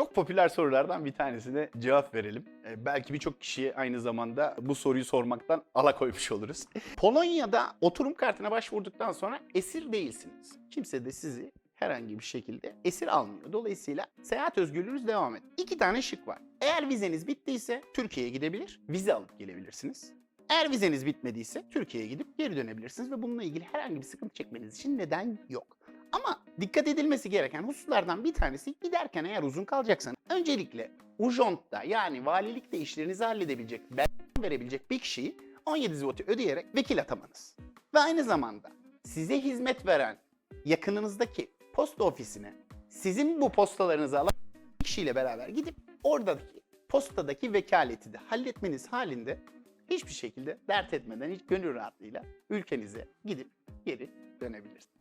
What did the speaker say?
Çok popüler sorulardan bir tanesine cevap verelim. Ee, belki birçok kişiye aynı zamanda bu soruyu sormaktan alakoymuş oluruz. Polonya'da oturum kartına başvurduktan sonra esir değilsiniz. Kimse de sizi herhangi bir şekilde esir almıyor. Dolayısıyla seyahat özgürlüğünüz devam ediyor. İki tane şık var. Eğer vizeniz bittiyse Türkiye'ye gidebilir, vize alıp gelebilirsiniz. Eğer vizeniz bitmediyse Türkiye'ye gidip geri dönebilirsiniz ve bununla ilgili herhangi bir sıkıntı çekmeniz için neden yok. Ama dikkat edilmesi gereken hususlardan bir tanesi giderken eğer uzun kalacaksanız öncelikle Ujont'ta yani valilikte işlerinizi halledebilecek, belge verebilecek bir kişiyi 17 zloty ödeyerek vekil atamanız. Ve aynı zamanda size hizmet veren yakınınızdaki posta ofisine sizin bu postalarınızı alan bir kişiyle beraber gidip oradaki postadaki vekaleti de halletmeniz halinde hiçbir şekilde dert etmeden hiç gönül rahatlığıyla ülkenize gidip geri dönebilirsiniz.